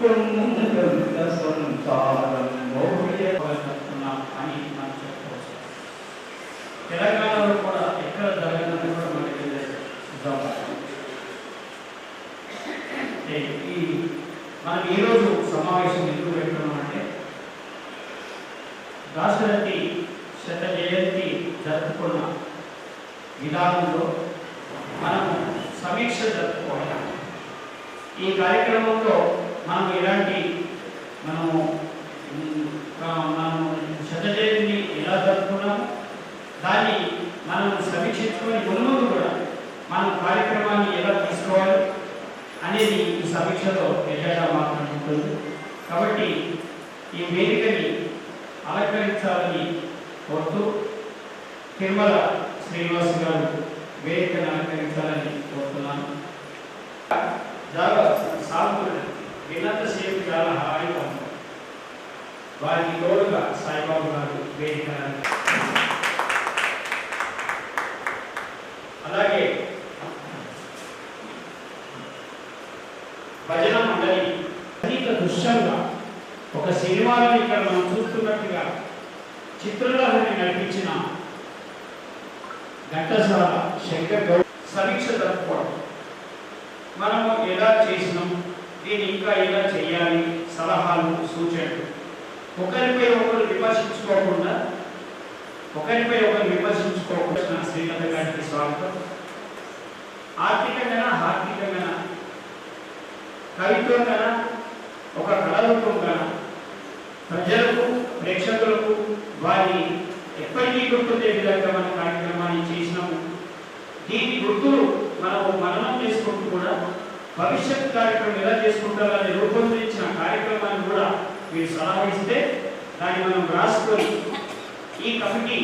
కుందగమిత సంసారం మౌర్య అని మనం చెప్పుకోవచ్చు తెలంగాణలో కూడా ఎక్కడ జరగదని కూడా మనకి ఈ మనం ఈరోజు సమావేశం ఎందుకు పెట్టుకున్నామంటే దాశరథి శత జయంతి జరుపుకున్న విధానంలో మనం సమీక్ష జరుపుకోవాలి ఈ కార్యక్రమంలో మనం ఇలాంటి మనము మనము శత జయంతిని ఎలా జరుపుకున్నాము దాన్ని మనం సమీక్షించుకొని మునుముందు కూడా మనం కార్యక్రమాన్ని ఎలా తీసుకోవాలి అనేది ఈ సమీక్షలో ఎజెండా మాట్లాడుతుంది ఉంటుంది కాబట్టి ఈ వేదికని అలంకరించాలని కోరుతూ తిరుమల శ్రీనివాస్ గారు వేదికను అలంకరించాలని కోరుతున్నాను. చాలా సాగుతుంది చాలా హాయిగా ఉంది వారికి తోడుగా సాయిబాబు గారు వేదిక అలాగే భజన మండలి అనేక దృశ్యంగా ఒక సినిమాలో ఇక్కడ మనం చూస్తున్నట్టుగా చిత్రలహరిని నడిపించిన ఘంటసాల శంకర్ గౌడ్ సమీక్ష జరుపుకోవడం మనము ఎలా చేసినాం నేను ఇంకా ఎలా చేయాలి సలహాలు సూచనలు. ఒకరిపై ఒకరు విమర్శించుకోకుండా ఒకరిపై ఒకరు విమర్శించుకోకుండా శ్రీలత గారికి స్వాగతం. ఆర్థికంగా ఆర్థికంగా కవిత్వంగా ఒక కళారూపంగా ప్రజలకు ప్రేక్షకులకు వారి ఎప్పటికీ గుర్తుండే విధంగా మనం కార్యక్రమాన్ని చేసినాము. దీని గుర్తులు మనం మననం చేసుకుంటూ కూడా భవిష్యత్ కార్యక్రమం ఎలా చేసుకుంటారని రూపొందించిన కార్యక్రమాన్ని కూడా మీరు సలహా ఇస్తే దాన్ని మనం రాసుకొని ఈ కమిటీ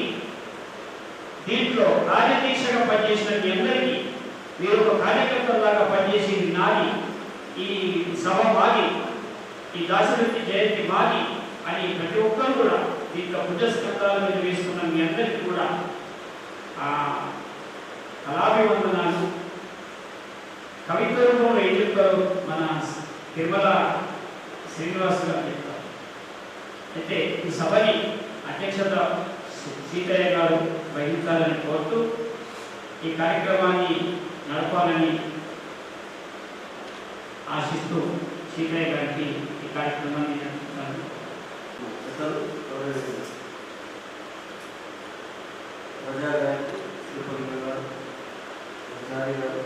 దీంట్లో కార్యదీక్షగా పనిచేసిన మీ అందరికీ మీరు ఒక కార్యకర్తలాగా పనిచేసి నాది ఈ సభ మాది ఈ దాశరథి జయంతి మాది అని ప్రతి ఒక్కరు కూడా దీంట్లో భుజస్కంధాల మీద వేసుకున్న మీ అందరికీ కూడా కళాభివందనాలు కవిత్వంలో ఏం చెప్తారు? మన తిరుమల శ్రీనివాస్ గారు చెప్తారు. అయితే ఈ సభని అధ్యక్షత సీతయ్య గారు వహించాలని కోరుతూ ఈ కార్యక్రమాన్ని నడపాలని ఆశిస్తూ సీతయ్య గారికి ఈ కార్యక్రమాన్ని నడుపుతాను ప్రజా శ్రీపతి గారు గారు గారు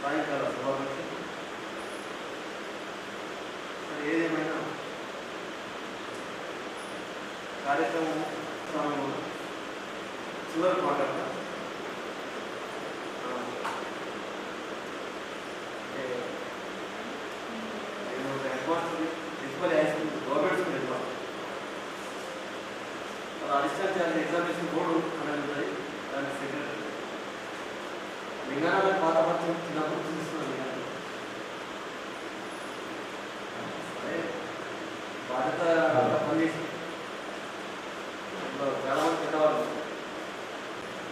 సాయంకాల సభాపతి ఏదేమైనా కార్యక్రమం చివరి మాట్లాడతా అది అడిషనల్ ఎగ్జామినేషన్ బోర్డు అనేది ఉంటుంది. దాని సెక్రటరీ లింగానాథ్ పాతపత్రం చిన్నప్పుడు చూస్తున్నాను లింగానాథ్ సరే. బాధ్యత పనిచేసి ఇప్పుడు చాలా మంది పెద్దవాళ్ళు.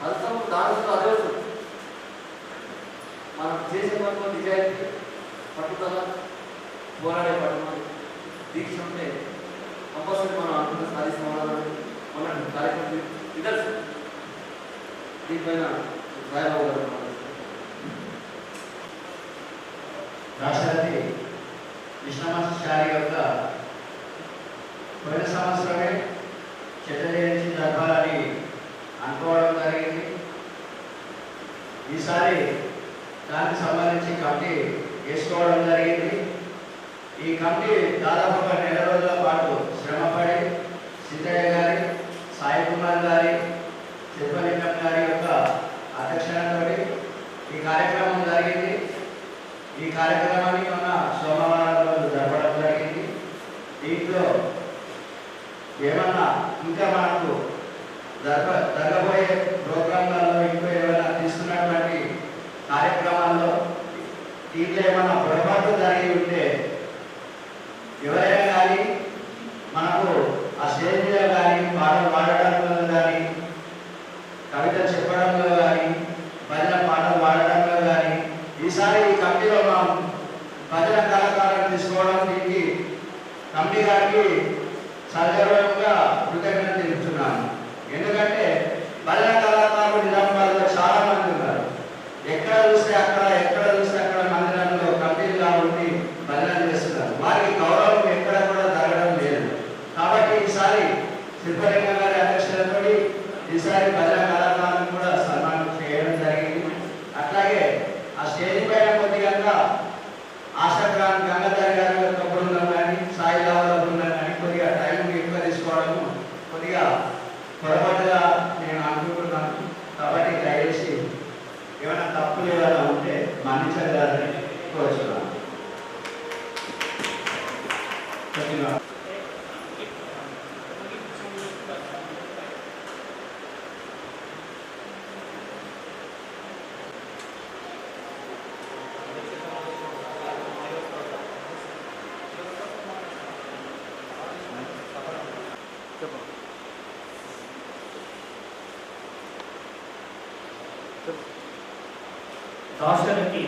ఫలితం దాంట్లో అదే వస్తుంది మనం చేసే పనిలో నిజాయితీ పట్టుదల పోరాడే పట్టుదల దీక్ష ఉంటే కంపల్సరీ మనం అనుకున్న సాధిస్తామని మన కార్యక్రమం ఇదర్శ దీనిపైన రాయబాబు గారు మాట్లాడుతున్నారు. రాష్ట్రపతి యొక్క పోయిన సంవత్సరమే చెత్త జయంతి జరపాలని అనుకోవడం జరిగింది. ఈసారి దానికి సంబంధించి కమిటీ వేసుకోవడం జరిగింది. ఈ కమిటీ దాదాపు ఒక నెల రోజుల పాటు శ్రమపడి సిద్ధయ్య గారి సాయి కుమార్ గారి శిల్పలింగం గారి యొక్క అధ్యక్షతతో ఈ కార్యక్రమం జరిగింది. ఈ కార్యక్రమాన్ని మన సోమవారం రోజు జరపడం జరిగింది. దీంట్లో ఏమన్నా ఇంకా మనకు జరప జరగబోయే ప్రోగ్రాంలలో ఇంకా ఏమైనా తీసుకున్నటువంటి కార్యక్రమాల్లో దీంట్లో ఏమైనా పొరపాటు జరిగి ఉంటే ఎవరైనా ఆ స్టేజ్ గారి పాటలు తిరుపతింగ గారి అధ్యక్షతతో ఈసారి ప్రజా కళాకారులను కూడా సన్మానం చేయడం జరిగింది అట్లాగే ఆ స్టేజ్ పైన కొద్దిగా ఆశాగ్రామ్ గంగాధర్ గారి యొక్క బృందం కానీ సాయి లావల బృందం కానీ కొద్దిగా టైం ఎక్కువ తీసుకోవడము కొద్దిగా పొరపాటుగా నేను అనుకుంటున్నాను. కాబట్టి దయచేసి ఏమైనా తప్పులు ఏమైనా ఉంటే మన్నించగలని కోరుచున్నాను. రాష్ట్రానికి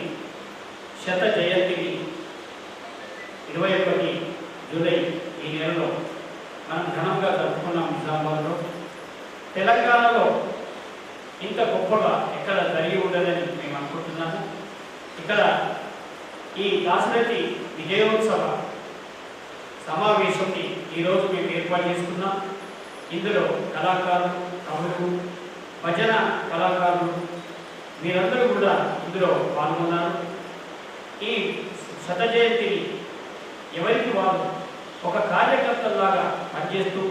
శత జయంతికి ఇరవై ఒకటి జూలై ఈ నెలలో మనం ఘనంగా జరుపుకున్నాం నిజామాబాద్లో. తెలంగాణలో ఇంత గొప్పగా ఎక్కడ జరిగి ఉండదని మేము అనుకుంటున్నాము. ఇక్కడ ఈ దాసరథి విజయోత్సవ సమావేశంని ఈరోజు మేము ఏర్పాటు చేసుకున్నాం. ఇందులో కళాకారులు కవులు భజన కళాకారులు మీరందరూ కూడా ఇందులో పాల్గొన్నారు ఈ శత జయంతిని ఎవరికి వారు ఒక కార్యకర్తలాగా పనిచేస్తూ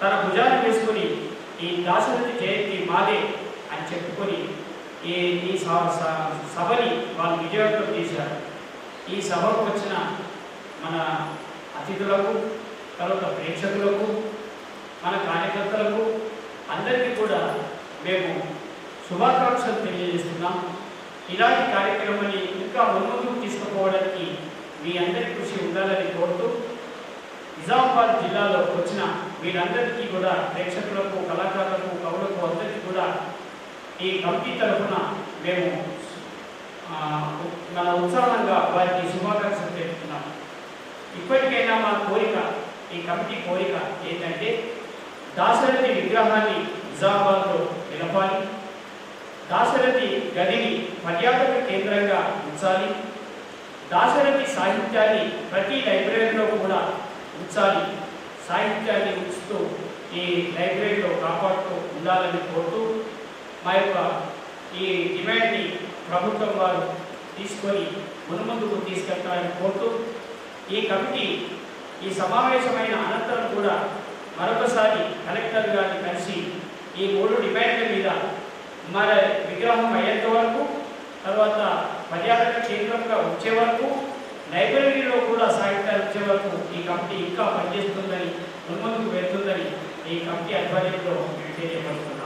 తన భుజాన్ని వేసుకుని ఈ దాశరథి జయంతి మాదే అని చెప్పుకొని ఈ ఈ స- సభని వాళ్ళు విజయవంతం చేశారు. ఈ సభకు వచ్చిన మన అతిథులకు తర్వాత ప్రేక్షకులకు మన కార్యకర్తలకు అందరికీ కూడా మేము శుభాకాంక్షలు తెలియజేస్తున్నాం. ఇలాంటి కార్యక్రమాన్ని ఇంకా ముందుకు తీసుకుపోవడానికి మీ అందరి కృషి ఉండాలని కోరుతూ నిజామాబాద్ జిల్లాలో వచ్చిన వీరందరికీ కూడా ప్రేక్షకులకు కళాకారులకు కవులకు అందరికీ కూడా ఈ కమిటీ తరఫున మేము మన ఉత్సాహంగా వారికి శుభాకాంక్షలు తెలుపుతున్నాం. ఇప్పటికైనా మా కోరిక ఈ కమిటీ కోరిక ఏంటంటే దాశరథి విగ్రహాన్ని నిజామాబాద్లో నిలపాలి. దాశరథి గదిని పర్యాటక కేంద్రంగా ఉంచాలి. దాశరథి సాహిత్యాన్ని ప్రతి లైబ్రరీలో కూడా ఉంచాలి. సాహిత్యాన్ని ఉంచుతూ ఈ లైబ్రరీలో కాపాడుతూ ఉండాలని కోరుతూ మా యొక్క ఈ డిమాండ్ని ప్రభుత్వం వారు తీసుకొని మునుముందుకు తీసుకెళ్తారని కోరుతూ ఈ కమిటీ ఈ సమావేశమైన అనంతరం కూడా మరొకసారి కలెక్టర్ గారిని కలిసి ఈ మూడు డిమాండ్ల మీద మరి విగ్రహం అయ్యేంత వరకు తర్వాత పర్యాటక కేంద్రంగా వచ్చే వరకు లైబ్రరీలో కూడా సాహిత్యాలు వచ్చే వరకు ఈ కమిటీ ఇంకా పనిచేస్తుందని ముందుకు వెళ్తుందని ఈ కమిటీ ఆధ్వర్యంలో మేము